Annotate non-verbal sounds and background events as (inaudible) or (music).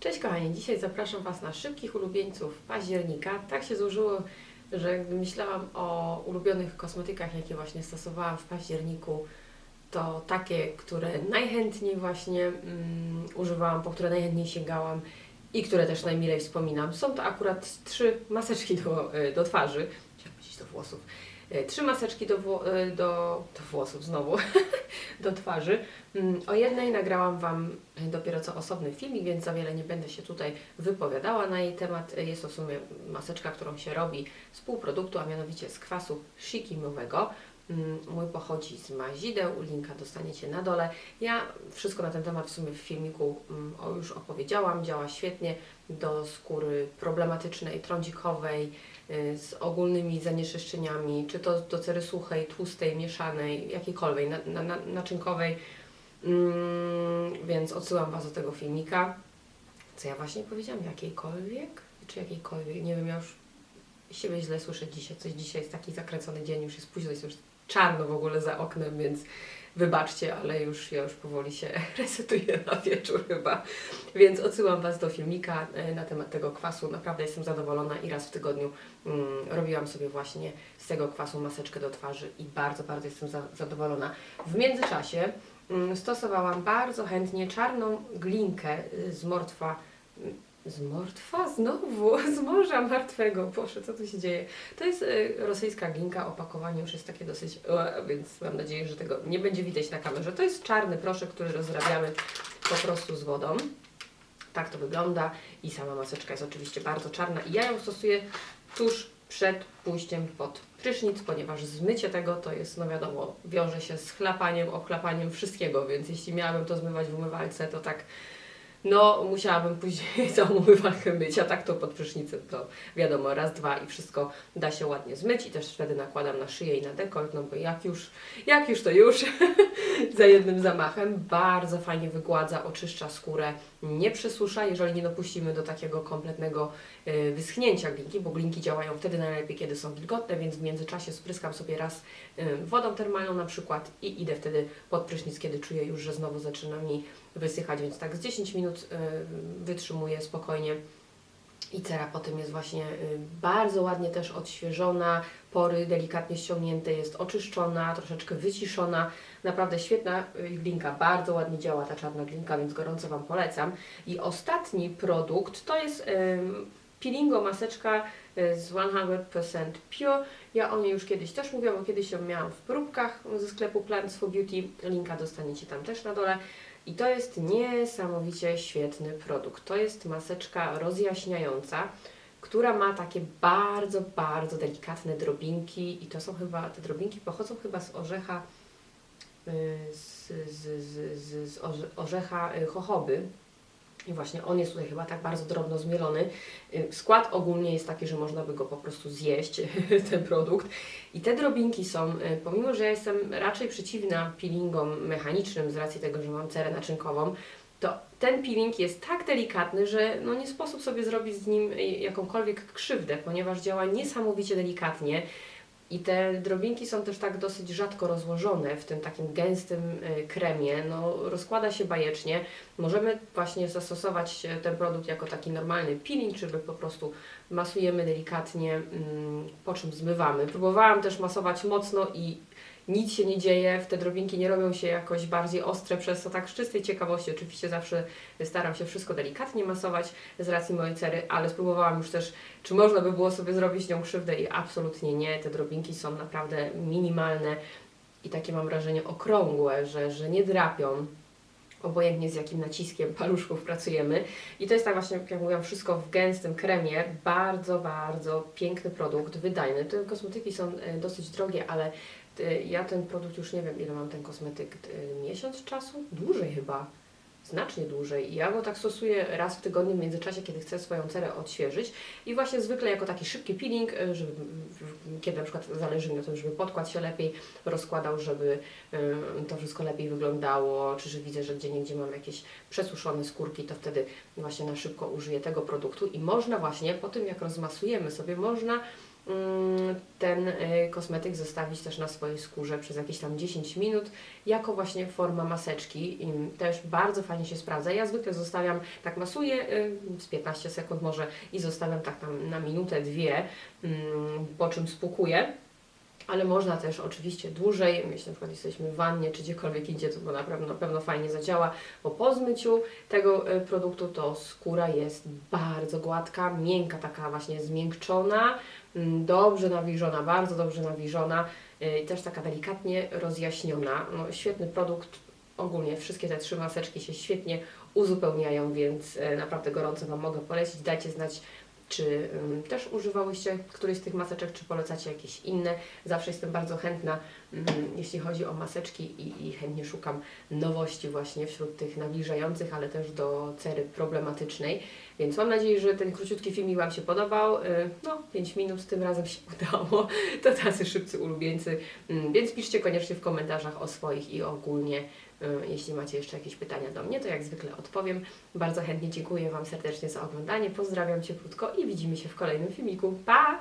Cześć kochani, dzisiaj zapraszam Was na szybkich ulubieńców października. Tak się złożyło, że gdy myślałam o ulubionych kosmetykach, jakie właśnie stosowałam w październiku, to takie, które najchętniej właśnie mm, używałam, po które najchętniej sięgałam i które też najmilej wspominam. Są to akurat trzy maseczki do, y, do twarzy, chciałam powiedzieć do włosów. Y, Trzy maseczki do, y, do, do włosów znowu, (laughs) do twarzy. Mm, O jednej nagrałam Wam dopiero co osobny filmik, więc za wiele nie będę się tutaj wypowiadała na jej temat. Jest to w sumie maseczka, którą się robi z półproduktu, a mianowicie z kwasu shikimowego. Mm, Mój pochodzi z mazideł, linka dostaniecie na dole. Ja wszystko na ten temat w sumie w filmiku mm, już opowiedziałam. Działa świetnie do skóry problematycznej, trądzikowej, y, z ogólnymi zanieczyszczeniami, czy to do cery suchej, tłustej, mieszanej, jakiejkolwiek, na, na, naczynkowej. Mm, więc odsyłam Was do tego filmika. Co ja właśnie powiedziałam? Jakiejkolwiek? Czy jakiejkolwiek? Nie wiem, ja już siebie źle słyszę dzisiaj. Coś dzisiaj jest taki zakręcony dzień, już jest późno, jest już czarno w ogóle za oknem, więc wybaczcie, ale już ja już powoli się (laughs) resetuję na wieczór chyba. Więc odsyłam Was do filmika e, na temat tego kwasu. Naprawdę jestem zadowolona i raz w tygodniu mm, robiłam sobie właśnie z tego kwasu maseczkę do twarzy i bardzo, bardzo jestem za, zadowolona. W międzyczasie mm, stosowałam bardzo chętnie czarną glinkę y, z mortwa. Z mortwa? Znowu? (laughs) Z morza martwego. Boże, co tu się dzieje? To jest y, rosyjska glinka, opakowanie już jest takie dosyć, e, więc mam nadzieję, że tego nie będzie widać na kamerze. To jest czarny proszek, który rozrabiamy po prostu z wodą. Tak to wygląda i sama maseczka jest oczywiście bardzo czarna i ja ją stosuję tuż przed pójściem pod prysznic, ponieważ zmycie tego to jest, no wiadomo, wiąże się z chlapaniem, ochlapaniem wszystkiego, więc jeśli miałabym to zmywać w umywalce, to tak no, musiałabym później (laughs) całą umywalkę myć, a tak to pod prysznicem to wiadomo, raz, dwa i wszystko da się ładnie zmyć i też wtedy nakładam na szyję i na dekolt, no bo jak już, jak już to już, (laughs) za jednym zamachem. Bardzo fajnie wygładza, oczyszcza skórę, nie przesusza, jeżeli nie dopuścimy do takiego kompletnego y, wyschnięcia glinki, bo glinki działają wtedy najlepiej, kiedy są wilgotne, więc w międzyczasie spryskam sobie raz y, wodą termalną na przykład i idę wtedy pod prysznic, kiedy czuję już, że znowu zaczyna mi wysychać, więc tak z 10 minut y, wytrzymuję spokojnie. I cera potem jest właśnie y, bardzo ładnie też odświeżona, pory delikatnie ściągnięte, jest oczyszczona, troszeczkę wyciszona. Naprawdę świetna y, glinka, bardzo ładnie działa ta czarna glinka, więc gorąco Wam polecam. I ostatni produkt to jest peelingo maseczka z 100% Pure. Ja o niej już kiedyś też mówiłam, bo kiedyś ją miałam w próbkach ze sklepu Plants for Beauty. Linka dostaniecie tam też na dole. I to jest niesamowicie świetny produkt. To jest maseczka rozjaśniająca, która ma takie bardzo, bardzo delikatne drobinki i to są chyba, te drobinki pochodzą chyba z orzecha, y, z, z, z, z, z orze- orzecha y, jojoby. I właśnie on jest tutaj chyba tak bardzo drobno zmielony. Y, Skład ogólnie jest taki, że można by go po prostu zjeść, (laughs) ten produkt. I te drobinki są, y, pomimo że ja jestem raczej przeciwna peelingom mechanicznym z racji tego, że mam cerę naczynkową, to ten peeling jest tak delikatny, że no nie sposób sobie zrobić z nim y, jakąkolwiek krzywdę, ponieważ działa niesamowicie delikatnie. I te drobinki są też tak dosyć rzadko rozłożone w tym takim gęstym y, kremie. No, rozkłada się bajecznie. Możemy właśnie zastosować e, ten produkt jako taki normalny peeling, czyli po prostu masujemy delikatnie, mm, po czym zmywamy. Próbowałam też masować mocno i nic się nie dzieje, te drobinki nie robią się jakoś bardziej ostre, przez to tak z czystej ciekawości oczywiście zawsze staram się wszystko delikatnie masować z racji mojej cery, ale spróbowałam już też, czy można by było sobie zrobić nią krzywdę i absolutnie nie, te drobinki są naprawdę minimalne i takie mam wrażenie okrągłe, że, że nie drapią obojętnie z jakim naciskiem paluszków pracujemy. I to jest tak właśnie, jak mówiłam, wszystko w gęstym kremie. Bardzo, bardzo piękny produkt, wydajny. Te kosmetyki są e, dosyć drogie, ale e, ja ten produkt już nie wiem, ile mam ten kosmetyk, e, miesiąc czasu? Dłużej chyba. Znacznie dłużej. I ja go tak stosuję raz w tygodniu w międzyczasie, kiedy chcę swoją cerę odświeżyć. I właśnie zwykle jako taki szybki peeling, e, żeby, kiedy na przykład zależy mi na tym, żeby podkład się lepiej rozkładał, żeby y, to wszystko lepiej wyglądało, czy że widzę, że gdzie niegdzie mam jakieś przesuszone skórki, to wtedy właśnie na szybko użyję tego produktu i można właśnie po tym, jak rozmasujemy sobie, można ten y, kosmetyk zostawić też na swojej skórze przez jakieś tam 10 minut jako właśnie forma maseczki. I też bardzo fajnie się sprawdza. Ja zwykle zostawiam, tak masuję y, z 15 sekund może i zostawiam tak tam na minutę, dwie, mm, po czym spłukuję. Ale można też oczywiście dłużej, jeśli na przykład jesteśmy w wannie czy gdziekolwiek indziej, to na pewno, na pewno fajnie zadziała, bo po zmyciu tego y, produktu to skóra jest bardzo gładka, miękka, taka właśnie zmiękczona, mm, dobrze nawilżona, bardzo dobrze nawilżona y, i też taka delikatnie rozjaśniona. No, świetny produkt, ogólnie wszystkie te trzy maseczki się świetnie uzupełniają, więc y, naprawdę gorąco Wam mogę polecić. Dajcie znać, czy też używałyście którejś z tych maseczek, czy polecacie jakieś inne. Zawsze jestem bardzo chętna, jeśli chodzi o maseczki i, i chętnie szukam nowości właśnie wśród tych nawilżających, ale też do cery problematycznej. Więc mam nadzieję, że ten króciutki filmik Wam się podobał. Y, No, 5 minut tym razem się (laughs) udało. To tacy szybcy ulubieńcy. Ym, Więc piszcie koniecznie w komentarzach o swoich i ogólnie, y, jeśli macie jeszcze jakieś pytania do mnie, to jak zwykle odpowiem. Bardzo chętnie dziękuję Wam serdecznie za oglądanie. Pozdrawiam Cię krótko i widzimy się w kolejnym filmiku. Pa!